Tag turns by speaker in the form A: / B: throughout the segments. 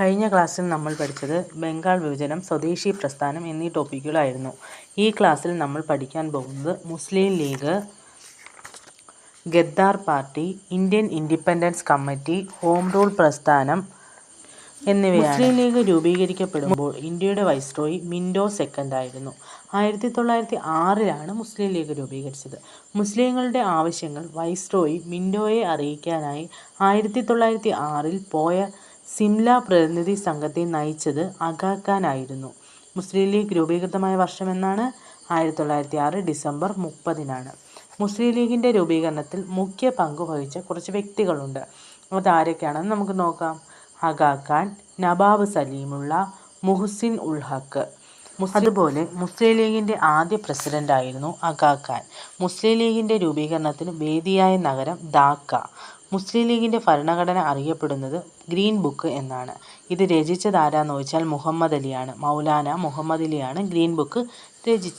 A: കഴിഞ്ഞ ക്ലാസ്സിൽ നമ്മൾ പഠിച്ചത് ബംഗാൾ വിഭജനം സ്വദേശി പ്രസ്ഥാനം എന്നീ ടോപ്പിക്കുകളായിരുന്നു. ഈ ക്ലാസ്സിൽ നമ്മൾ പഠിക്കാൻ പോകുന്നത് Muslim League Ghadar Party Indian Independence Committee home rule പ്രസ്ഥാനം എന്നിവയാണ്. മുസ്ലിം ലീഗ് രൂപീകരിക്കപ്പെടുമ്പോൾ ഇന്ത്യയുടെ വൈസ്രോയി മിൻഡോ സെക്കൻഡ് ആയിരുന്നു. ആയിരത്തി തൊള്ളായിരത്തി ആറിലാണ് മുസ്ലിം ലീഗ് രൂപീകരിച്ചത്. മുസ്ലിങ്ങളുടെ ആവശ്യങ്ങൾ വൈസ്രോയി മിൻഡോയെ അറിയിക്കാനായി ആയിരത്തി തൊള്ളായിരത്തി ആറിൽ പോയ സിംല പ്രതിനിധി സംഘത്തെ നയിച്ചത് അഗാ ഖാൻ ആയിരുന്നു മുസ്ലിം ലീഗ് രൂപീകൃതമായ വർഷം എന്നാണ് ആയിരത്തി തൊള്ളായിരത്തി ആറ് ഡിസംബർ മുപ്പതിനാണ്. മുസ്ലിം ലീഗിന്റെ രൂപീകരണത്തിൽ മുഖ്യ പങ്ക് വഹിച്ച കുറച്ച് വ്യക്തികളുണ്ട്. അതാരൊക്കെയാണെന്ന് നമുക്ക് നോക്കാം. അഗാ ഖാൻ നവാബ് സലീമുള്ള മുഹ്സിൻ ഉൽ ഹക്ക്. അതുപോലെ മുസ്ലിം ലീഗിന്റെ ആദ്യ പ്രസിഡന്റായിരുന്നു അഗാ ഖാൻ മുസ്ലിം ലീഗിന്റെ രൂപീകരണത്തിന് വേദിയായ നഗരം ധാക്ക. മുസ്ലിം ലീഗിന്റെ ഭരണഘടന അറിയപ്പെടുന്നത് ഗ്രീൻ ബുക്ക് എന്നാണ്. ഇത് രചിച്ചത് ആരാന്ന് ചോദിച്ചാൽ മുഹമ്മദ് അലിയാണ്. മൗലാന മുഹമ്മദ് അലിയാണ് ഗ്രീൻ ബുക്ക് രചി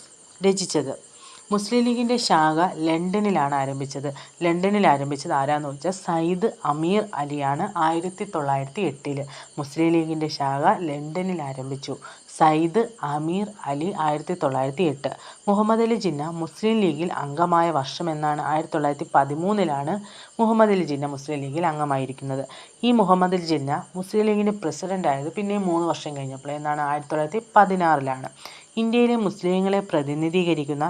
A: രചിച്ചത്. മുസ്ലിം ലീഗിന്റെ ശാഖ ലണ്ടനിലാണ് ആരംഭിച്ചത്. ലണ്ടനിൽ ആരംഭിച്ചത് ആരാന്ന് വെച്ചാൽ സയ്യിദ് അമീർ അലിയാണ് ആയിരത്തി തൊള്ളായിരത്തി എട്ടിൽ മുസ്ലിം ലീഗിന്റെ ശാഖ ലണ്ടനിൽ ആരംഭിച്ചു. സയ്യിദ് അമീർ അലി ആയിരത്തി തൊള്ളായിരത്തി എട്ട്. മുഹമ്മദ് അലി ജിന്ന മുസ്ലിം ലീഗിൽ അംഗമായ വർഷം എന്നാണ് ആയിരത്തി തൊള്ളായിരത്തി പതിമൂന്നിലാണ് മുഹമ്മദ് അലി ജിന്ന മുസ്ലിം ലീഗിൽ അംഗമായിരിക്കുന്നത്. ഈ മുഹമ്മദ് അലി ജിന്ന മുസ്ലിം ലീഗിന്റെ പ്രസിഡന്റ് ആയത് പിന്നെയും മൂന്ന് വർഷം കഴിഞ്ഞപ്പോൾ എന്നാണ് ആയിരത്തി തൊള്ളായിരത്തി പതിനാറിലാണ്. ഇന്ത്യയിലെ മുസ്ലിങ്ങളെ പ്രതിനിധീകരിക്കുന്ന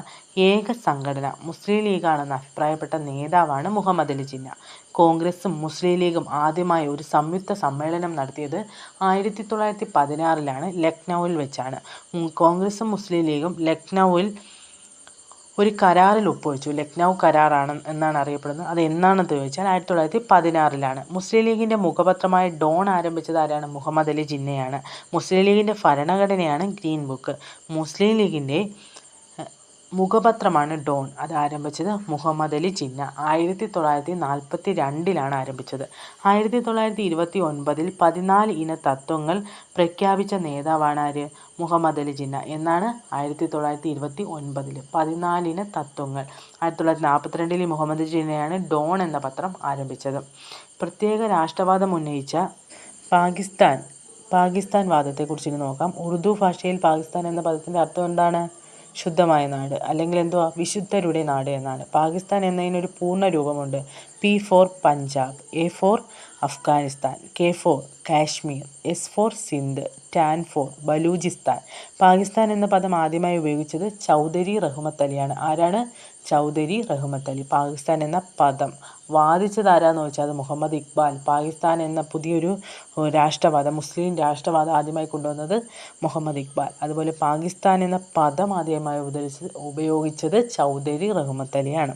A: ഏക സംഘടന മുസ്ലിം ലീഗാണെന്ന് അഭിപ്രായപ്പെട്ട നേതാവാണ് മുഹമ്മദ് അലി ജിന്ന. കോൺഗ്രസും മുസ്ലിം ലീഗും ആദ്യമായി ഒരു സംയുക്ത സമ്മേളനം നടത്തിയത് ആയിരത്തി തൊള്ളായിരത്തി പതിനാറിലാണ് ലക്നൗവിൽ വെച്ചാണ്. കോൺഗ്രസും മുസ്ലിം ലീഗും ലക്നൗവിൽ ഒരു കരാറിൽ ഒപ്പുവെച്ചു. ലക്നൗ കരാറാണ് എന്നാണ് അറിയപ്പെടുന്നത്. അത് എന്നാണെന്ന് ചോദിച്ചാൽ ആയിരത്തി തൊള്ളായിരത്തി പതിനാറിലാണ്. മുസ്ലിം ലീഗിന്റെ മുഖപത്രമായ ഡോൺ ആരംഭിച്ചത് ആരാണ്? മുഹമ്മദ് അലി ജിന്നയാണ്. മുസ്ലിം ലീഗിന്റെ ഭരണഘടനയാണ് ഗ്രീൻ ബുക്ക്. മുസ്ലിം ലീഗിന്റെ മുഖപത്രമാണ് ഡോൺ. അത് ആരംഭിച്ചത് മുഹമ്മദ് അലി ജിന്ന ആയിരത്തി തൊള്ളായിരത്തി നാൽപ്പത്തി രണ്ടിലാണ് ആരംഭിച്ചത്. ആയിരത്തി തൊള്ളായിരത്തി ഇരുപത്തി ഒൻപതിൽ പതിനാല് ഇന തത്വങ്ങൾ പ്രഖ്യാപിച്ച നേതാവാണ് ആര്? മുഹമ്മദ് അലി ജിന്ന എന്നാണ് ആയിരത്തി തൊള്ളായിരത്തി ഇരുപത്തി ഒൻപതിൽ പതിനാലിന തത്വങ്ങൾ. ആയിരത്തി തൊള്ളായിരത്തി നാൽപ്പത്തിരണ്ടിൽ മുഹമ്മദ് ജിന്നയാണ് ഡോൺ എന്ന പത്രം ആരംഭിച്ചത്. പ്രത്യേക രാഷ്ട്രവാദം ഉന്നയിച്ച പാകിസ്ഥാൻ പാകിസ്ഥാൻ വാദത്തെക്കുറിച്ച് നോക്കാം. ഉറുദു ഭാഷയിൽ പാകിസ്ഥാൻ എന്ന പദത്തിന്റെ അർത്ഥം എന്താണ്? ശുദ്ധമായ നാട് അല്ലെങ്കിൽ എന്തുവാ വിശുദ്ധരുടെ നാട് എന്നാണ്. പാകിസ്ഥാൻ എന്നതിനൊരു പൂർണ രൂപമുണ്ട്. P for Punjab A for Afghanistan K for Kashmir S for Sindh tan for Baluchistan. Pakistan എന്ന പദം ആദ്യമായി ഉപയോഗിച്ചത് ചൗധരി റഹ്മത്ത് അലിയാണ്. ആരാണ്? ചൗധരി റഹ്മത്ത് അലി. പാകിസ്ഥാൻ എന്ന പദം വാദിച്ചത് ആരാന്ന് വെച്ചാൽ അത് മുഹമ്മദ് ഇക്ബാൽ. പാകിസ്ഥാൻ എന്ന പുതിയൊരു രാഷ്ട്രവാദം മുസ്ലിം രാഷ്ട്രവാദം ആദ്യമായി കൊണ്ടുവന്നത് മുഹമ്മദ് ഇക്ബാൽ. അതുപോലെ പാകിസ്ഥാൻ എന്ന പദം ആദ്യമായി ഉപയോഗിച്ചത് ചൗധരി റഹ്മത്ത് അലിയാണ്.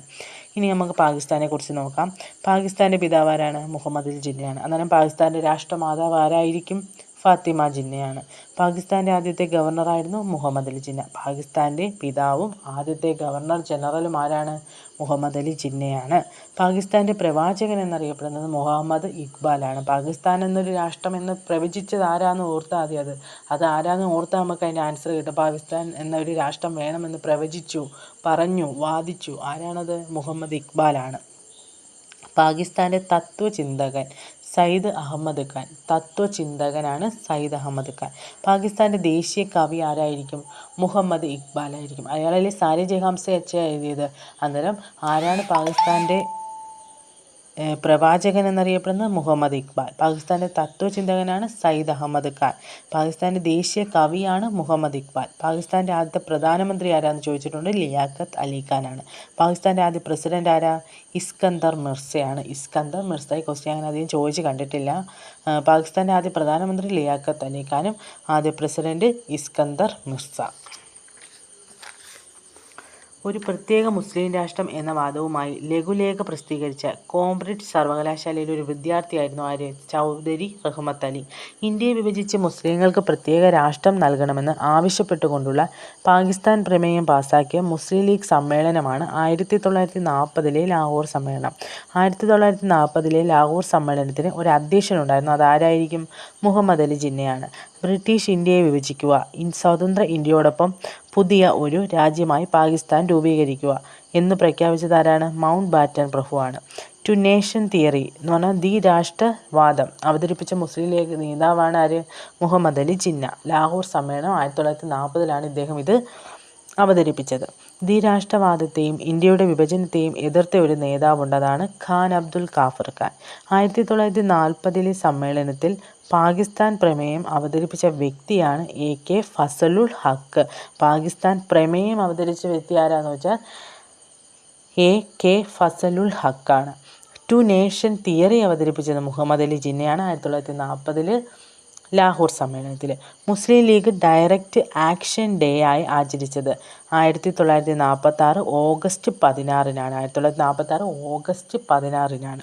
A: ഇനി നമുക്ക് പാകിസ്ഥാനെ കുറിച്ച് നോക്കാം. പാകിസ്ഥാന്റെ പിതാവാരാണ് മുഹമ്മദ് അലി ജിന്നയാണ് അന്നേരം പാകിസ്ഥാന്റെ രാഷ്ട്രമാതാവ് ആരായിരിക്കും? ഫാത്തിമ ജിന്നയാണ്. പാകിസ്ഥാന്റെ ആദ്യത്തെ ഗവർണറായിരുന്നു മുഹമ്മദ് അലി ജിന്ന. പാകിസ്ഥാന്റെ പിതാവും ആദ്യത്തെ ഗവർണർ ജനറലും ആരാണ്? മുഹമ്മദ് അലി ജിന്നയാണ്. പാകിസ്ഥാന്റെ പ്രവാചകൻ എന്നറിയപ്പെടുന്നത് മുഹമ്മദ് ഇക്ബാലാണ്. പാകിസ്ഥാൻ എന്നൊരു രാഷ്ട്രം എന്ന് പ്രവചിച്ചത് ആരാന്ന് ഓർത്താൽ മതി അത്. അത് ആരാന്ന് ഓർത്താൽ നമുക്ക് അതിന്റെ ആൻസർ കിട്ടും. പാകിസ്ഥാൻ എന്നൊരു രാഷ്ട്രം വേണമെന്ന് പ്രവചിച്ചു പറഞ്ഞു വാദിച്ചു. ആരാണത്? മുഹമ്മദ് ഇക്ബാലാണ്. പാകിസ്ഥാന്റെ തത്വചിന്തകൻ സയ്യിദ് അഹമ്മദ് ഖാൻ. തത്വചിന്തകനാണ് സയ്യിദ് അഹമ്മദ് ഖാൻ. പാകിസ്ഥാന്റെ ദേശീയ കവി ആരായിരിക്കും? മുഹമ്മദ് ഇക്ബാൽ ആയിരിക്കും. അയാളല്ലേ സാരി ജഹാംസ അച്ച എഴുതിയത്? അന്നേരം ആരാണ് പാകിസ്ഥാന്റെ പ്രവാചകൻ എന്നറിയപ്പെടുന്ന മുഹമ്മദ് ഇക്ബാൽ. പാകിസ്ഥാന്റെ തത്വചിന്തകനാണ് സയ്യിദ് അഹമ്മദ് ഖാൻ. പാകിസ്ഥാന്റെ ദേശീയ കവിയാണ് മുഹമ്മദ് ഇക്ബാൽ. പാകിസ്ഥാന്റെ ആദ്യത്തെ പ്രധാനമന്ത്രി ആരാന്ന് ചോദിച്ചിട്ടുണ്ട്? ലിയാഖത്ത് അലി ഖാനാണ് പാകിസ്ഥാന്റെ ആദ്യ പ്രസിഡന്റ് ആരാ? ഇസ്കന്ദർ മിർസയാണ്. ഇസ്കന്ദർ മിർസയെ ക്വസ്റ്റ്യൻ അങ്ങനെ അധികം ചോദിച്ച് കണ്ടിട്ടില്ല. പാകിസ്ഥാന്റെ ആദ്യ പ്രധാനമന്ത്രി ലിയാഖത്ത് അലി ഖാനും ആദ്യ പ്രസിഡന്റ് ഇസ്കന്ദർ മിർസ. ഒരു പ്രത്യേക മുസ്ലിം രാഷ്ട്രം എന്ന വാദവുമായി ലഘുലേഖ പ്രസിദ്ധീകരിച്ച കോംബ്രിഡ്ജ് സർവകലാശാലയിലെ ഒരു വിദ്യാർത്ഥിയായിരുന്നു ആര്യ ചൗധരി റഹ്മത്ത് അലി. ഇന്ത്യയെ വിഭജിച്ച് മുസ്ലിങ്ങൾക്ക് പ്രത്യേക രാഷ്ട്രം നൽകണമെന്ന് ആവശ്യപ്പെട്ടുകൊണ്ടുള്ള പാകിസ്ഥാൻ പ്രമേയം പാസാക്കിയ മുസ്ലിം ലീഗ് സമ്മേളനമാണ് ആയിരത്തി തൊള്ളായിരത്തി നാൽപ്പതിലെ ലാഹോർ സമ്മേളനം. ആയിരത്തി തൊള്ളായിരത്തി നാൽപ്പതിലെ ലാഹോർ സമ്മേളനത്തിന് ഒരു അധ്യക്ഷനുണ്ടായിരുന്നു അതാരായിരിക്കും മുഹമ്മദ് അലി ജിന്നയാണ്. ബ്രിട്ടീഷ് ഇന്ത്യയെ വിഭജിക്കുക സ്വതന്ത്ര ഇന്ത്യയോടൊപ്പം പുതിയ ഒരു രാജ്യമായി പാകിസ്ഥാൻ രൂപീകരിക്കുക എന്ന് പ്രഖ്യാപിച്ചതാരാണ് മൗണ്ട് ബാറ്റൻ പ്രഭുവാണ്. ടു നേഷൻ തിയറി എന്ന് പറഞ്ഞാൽ ദി രാഷ്ട്രവാദം. അവതരിപ്പിച്ച മുസ്ലിം ലീഗ് നേതാവാണ് ആര്? മുഹമ്മദ് അലി ജിന്ന. ലാഹോർ സമ്മേളനം ആയിരത്തി തൊള്ളായിരത്തി നാൽപ്പതിലാണ് ഇദ്ദേഹം ഇത് അവതരിപ്പിച്ചത്. ദി രാഷ്ട്രവാദത്തെയും ഇന്ത്യയുടെ വിഭജനത്തെയും എതിർത്ത ഒരു നേതാവുണ്ടതാണ് ഖാൻ അബ്ദുൽ കാഫർ ഖാൻ. ആയിരത്തി തൊള്ളായിരത്തി നാൽപ്പതിലെ സമ്മേളനത്തിൽ പാകിസ്ഥാൻ പ്രമേയം അവതരിപ്പിച്ച വ്യക്തിയാണ് എ കെ ഫസലുൽ ഹക്ക്. പാകിസ്ഥാൻ പ്രമേയം അവതരിച്ച വ്യക്തി ആരാന്ന് വെച്ചാൽ എ കെ ഫസലുൽ ഹക്കാണ്. ടു നേഷൻ തിയറി അവതരിപ്പിച്ചത് മുഹമ്മദ് അലി ജിന്നയാണ്. ആയിരത്തി തൊള്ളായിരത്തി നാൽപ്പതിൽ ലാഹോർ സമ്മേളനത്തിൽ Muslim League Direct Action Day ആയി ആചരിച്ചത്. ആയിരത്തി തൊള്ളായിരത്തി നാൽപ്പത്തി ആറ് ഓഗസ്റ്റ് പതിനാറിനാണ്. ആയിരത്തി തൊള്ളായിരത്തി നാൽപ്പത്തി ആറ് ഓഗസ്റ്റ് പതിനാറിനാണ്.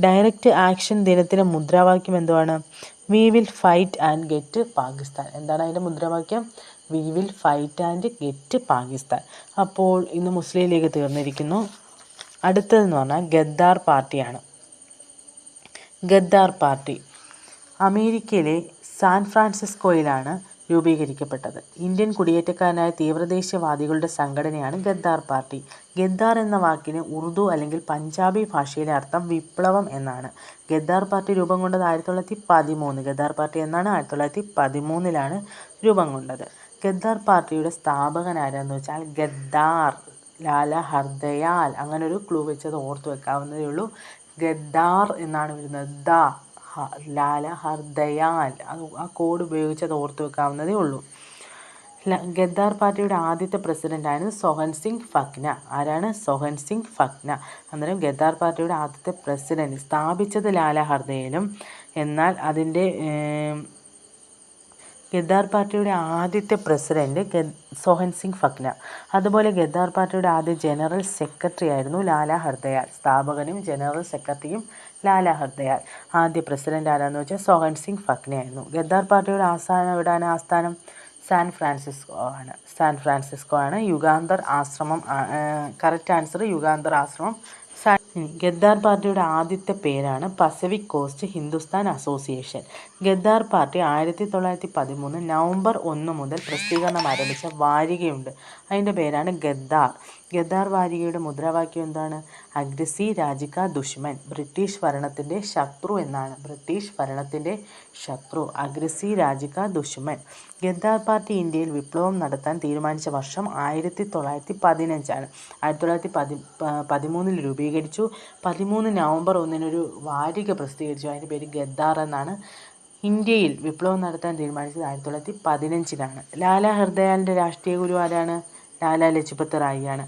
A: ഡയറക്റ്റ് ആക്ഷൻ ദിനത്തിലെ മുദ്രാവാക്യം എന്തുവാണ്? We will fight and get Pakistan എന്താണ് അതിന്റെ മുദ്രാവാക്യം? We will fight and get Pakistan അപ്പോൾ ഇന്ന് മുസ്ലിം ലീഗ് തീർന്നിരിക്കുന്നു. അടുത്തതെന്ന് പറഞ്ഞാൽ ഗദ്ദാർ പാർട്ടിയാണ്. ഗദ്ദാർ പാർട്ടി. അമേരിക്കയിലെ സാൻ ഫ്രാൻസിസ്കോയിലാണ് രൂപീകരിക്കപ്പെട്ടത്. ഇന്ത്യൻ കുടിയേറ്റക്കാരനായ തീവ്രദേശീയവാദികളുടെ സംഘടനയാണ് ഗദ്ദാർ പാർട്ടി. ഗദ്ദാർ എന്ന വാക്കിന് ഉറുദു അല്ലെങ്കിൽ പഞ്ചാബി ഭാഷയിലെ അർത്ഥം വിപ്ലവം എന്നാണ്. ഗദ്ദാർ പാർട്ടി രൂപം കൊണ്ടത് ആയിരത്തി തൊള്ളായിരത്തി പതിമൂന്ന് ഗദ്ദാർ പാർട്ടി എന്നാണ് ആയിരത്തി തൊള്ളായിരത്തി പതിമൂന്നിലാണ് രൂപം കൊണ്ടത്. ഗദ്ദാർ പാർട്ടിയുടെ സ്ഥാപകൻ ആരാന്ന് വെച്ചാൽ ഗദ്ദാർ ലാല ഹർദയാൽ. അങ്ങനെ ഒരു ക്ലൂ വെച്ചത് ഓർത്ത് വെക്കാവുന്നതേ ഉള്ളൂ. ഗദ്ദാർ എന്നാണ് വരുന്നത്. ദ. ലാല ഹർദയാൽ ആ കോഡ് ഉപയോഗിച്ച് അത് ഓർത്ത് വെക്കാവുന്നതേ ഉള്ളൂ. ഗദ്ദാർ പാർട്ടിയുടെ ആദ്യത്തെ പ്രസിഡന്റാണ് സോഹൻ സിംഗ് ഫക്ന ആരാണ്? സോഹൻ സിംഗ് ഫക്ന അന്നേരം ഗദ്ദാർ പാർട്ടിയുടെ ആദ്യത്തെ പ്രസിഡന്റ് സ്ഥാപിച്ചത് ലാല ഹർദയലും എന്നാൽ അതിന്റെ ഗദ്ദാർ പാർട്ടിയുടെ ആദ്യത്തെ പ്രസിഡന്റ് സോഹൻ സിംഗ് ഫക്ന അതുപോലെ ഗദ്ദാർ പാർട്ടിയുടെ ആദ്യ ജനറൽ സെക്രട്ടറി ആയിരുന്നു ലാല ഹർദയാൽ. സ്ഥാപകനും ജനറൽ സെക്രട്ടറിയും ലാല ഹർദയാൽ. ആദ്യ പ്രസിഡന്റ് ആരാന്ന് വെച്ചാൽ സോഹൻ സിംഗ് ഫക്ന ആയിരുന്നു ഗദ്ദാർ പാർട്ടിയുടെ ആസ്ഥാനം എവിടെയാണ് ആസ്ഥാനം സാൻ ഫ്രാൻസിസ്കോ ആണ്. സാൻ ഫ്രാൻസിസ്കോ ആണ്. യുഗാന്തർ ആശ്രമം കറക്റ്റ് ആൻസർ യുഗാന്തർ ആശ്രമം ഗദ്ദാർ പാർട്ടിയുടെ ആദ്യത്തെ പേരാണ് Pacific Coast Hindustan Association. Ghadar Party ആയിരത്തി തൊള്ളായിരത്തി പതിമൂന്ന് നവംബർ ഒന്ന് മുതൽ പ്രസിദ്ധീകരണം ആരംഭിച്ച വാരികയുണ്ട്. അതിന്റെ പേരാണ് ഗദ്ദാർ. ഗദ്ദാർ വാരികയുടെ മുദ്രാവാക്യം എന്താണ്? അഗ്രസി രാജിക ദുഷ്മൻ. ബ്രിട്ടീഷ് ഭരണത്തിന്റെ ശത്രു എന്നാണ്. ബ്രിട്ടീഷ് ഭരണത്തിന്റെ ശത്രു അഗ്രസി രാജിക ദുഷ്മൻ. ഗദ്ദാർ പാർട്ടി ഇന്ത്യയിൽ വിപ്ലവം നടത്താൻ തീരുമാനിച്ച വർഷം ആയിരത്തി തൊള്ളായിരത്തി പതിനഞ്ചാണ് ആയിരത്തി തൊള്ളായിരത്തി പതി പതിമൂന്നിൽ രൂപീകരിച്ചു പതിമൂന്ന് നവംബർ ഒന്നിനൊരു വാരിക പ്രസിദ്ധീകരിച്ചു. അതിന്റെ പേര് ഗദ്ദാർ എന്നാണ്. ഇന്ത്യയിൽ വിപ്ലവം നടത്താൻ തീരുമാനിച്ചത് ആയിരത്തി തൊള്ളായിരത്തി പതിനഞ്ചിലാണ്. ലാല ഹർദയാലിന്റെ രാഷ്ട്രീയ ഗുരു ആരാണ്? ലാലാ ലജ്പത് റായിയാണ്.